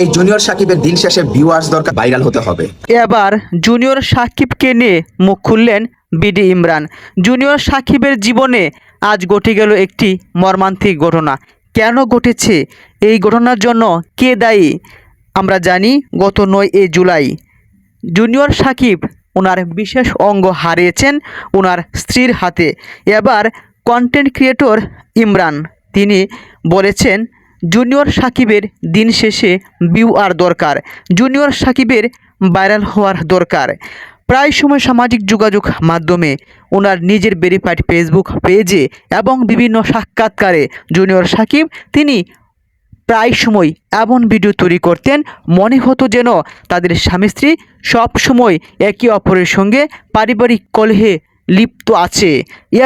এই জুনিয়র সাকিবের দিন শেষে ভিউয়ার্স দরকার ভাইরাল হতে হবে। এবার জুনিয়র সাকিবকে নিয়ে মুখ খুললেন বিডি ইমরান। জুনিয়র সাকিবের জীবনে আজ ঘটে গেল একটি মর্মান্তিক ঘটনা। কেন ঘটেছে? এই ঘটনার জন্য কে দায়ী? আমরা জানি গত নয় এ জুলাই। জুনিয়র সাকিব ওনার বিশেষ অঙ্গ হারিয়েছেন ওনার স্ত্রীর হাতে। এবার কন্টেন্ট ক্রিয়েটর ইমরান। তিনি বলেছেন জুনিয়র সাকিবের দিন শেষে বিউ আর দরকার। জুনিয়র সাকিবের ভাইরাল হওয়ার দরকার। প্রায় সময় সামাজিক যোগাযোগ মাধ্যমে ওনার নিজের ভেরিফাইড ফেসবুক পেজে এবং বিভিন্ন সাক্ষাৎকারে জুনিয়র সাকিব তিনি প্রায় সময় এমন ভিডিও তৈরি করতেন, মনে হতো যেন তাদের স্বামী স্ত্রী সব সময় একে অপরের সঙ্গে পারিবারিক কলহে লিপ্ত আছে।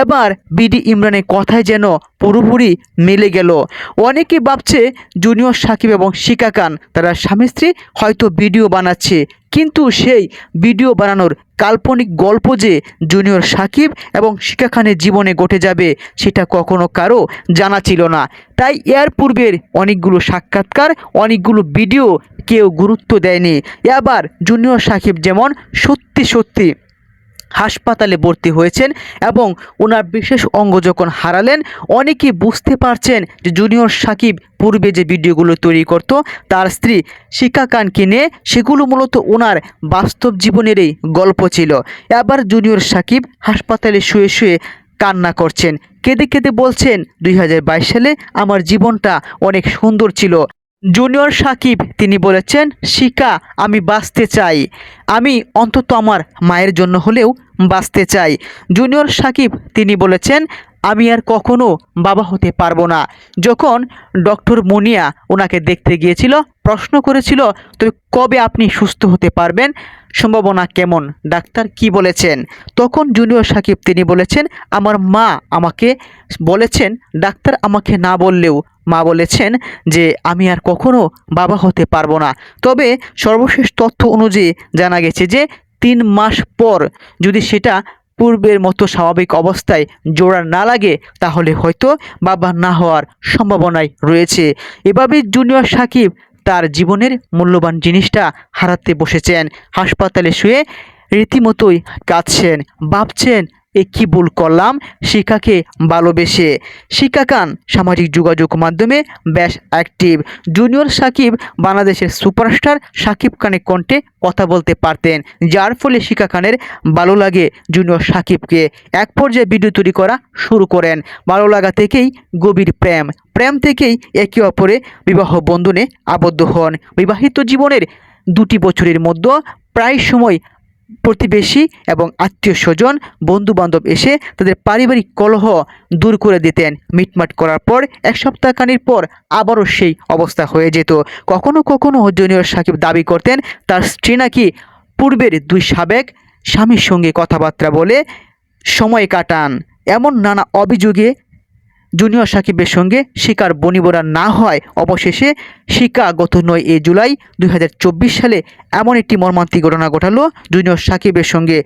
এবার বিডি ইমরানের কথায় যেন পুরোপুরি মিলে গেল। অনেকে ভাবছে জুনিয়র সাকিব এবং শিকা খান, তারা স্বামী স্ত্রী হয়তো ভিডিও বানাচ্ছে। কিন্তু সেই ভিডিও বানানোর কাল্পনিক গল্প যে জুনিয়র সাকিব এবং শিকা খানের জীবনে ঘটে যাবে, সেটা কখনো কারও জানা ছিল না। তাই এর পূর্বের অনেকগুলো সাক্ষাৎকার, অনেকগুলো ভিডিও কেউ গুরুত্ব দেয়নি। এবার জুনিয়র সাকিব যেমন সত্যি সত্যি হাসপাতালে ভর্তি হয়েছেন এবং ওনার বিশেষ অঙ্গ যখন হারালেন অনেকে বুঝতে পারছেন যে জুনিয়র সাকিব পূর্বে যে ভিডিওগুলো তৈরি করত, তার স্ত্রী শিকা খানকে নিয়ে সেগুলো মূলত ওনার বাস্তব জীবনেরই গল্প ছিল। এবার জুনিয়র সাকিব হাসপাতালে শুয়ে শুয়ে কান্না করছেন। কেঁদে কেঁদে বলছেন, দুই হাজার বাইশ সালে আমার জীবনটা অনেক সুন্দর ছিল। জুনিয়র সাকিব, তিনি বলেছেন, শিকা, আমি বাঁচতে চাই। আমি অন্তত আমার মায়ের জন্য হলেও বাঁচতে চাই। জুনিয়র সাকিব, তিনি বলেছেন, আমি আর কখনো বাবা হতে পারব না। যখন ডক্টর মুনিয়া ওনাকে দেখতে গিয়েছিল, প্রশ্ন করেছিল, তো কবে আপনি সুস্থ হতে পারবেন? সম্ভাবনা কেমন? ডাক্তার কি বলেছেন? তখন জুনিয়র সাকিব, তিনি বলেছেন, আমার মা আমাকে বলেছেন, ডাক্তার আমাকে না বললেও মা বলেছেন যে, আমি আর কখনো বাবা হতে পারব না। তবে সর্বশেষ তথ্য অনুযায়ী জানা গেছে যে, তিন মাস পর যদি সেটা পূর্বের মতো স্বাভাবিক অবস্থায় জোড়া না লাগে, তাহলে হয়তো বাবা না হওয়ার সম্ভাবনাই রয়েছে। এভাবে জুনিয়র সাকিব তার জীবনের মূল্যবান জিনিসটা হারাতে বসেছেন। হাসপাতালে শুয়ে রীতিমতোই কাঁদছেন, ভাবছেন এ কী ভুল করলাম? শিখাকে ভালোবেসে। শিখা খান সামাজিক যোগাযোগ মাধ্যমে বেশ অ্যাক্টিভ জুনিয়র সাকিব বাংলাদেশের সুপারস্টার সাকিব খানের কণ্ঠে কথা বলতে পারতেন, যার ফলে শিখা খানের ভালো লাগে জুনিয়র সাকিবকে। এক পর্যায়ে ভিডিও তৈরি করা শুরু করেন। ভালো লাগা থেকেই গভীর প্রেম। প্রেম থেকেই একে অপরে বিবাহ বন্ধনে আবদ্ধ হন। বিবাহিত জীবনের দুটি বছরের মধ্যে প্রায় সময় প্রতিবেশী এবং আত্মীয় স্বজন বন্ধু বান্ধব এসে তাদের পারিবারিক কলহ দূর করে দিতেন। মিটমাট করার পর এক সপ্তাহখানির পর আবারও সেই অবস্থা হয়ে যেত। কখনো কখনো জুনিয়র সাকিব দাবি করতেন, তার স্ত্রী নাকি পূর্বের দুই সাবেক স্বামীর সঙ্গে কথাবার্তা বলে সময় কাটান। এমন নানা অভিযোগে জুনিয়র সাকিবের সঙ্গে শিকার বনিবরা না হয় অবশেষে শিকা গত নয় এ জুলাই দু হাজার চব্বিশ সালে এমন একটি মর্মান্তিক ঘটনা ঘটালো জুনিয়র সাকিবের সঙ্গে।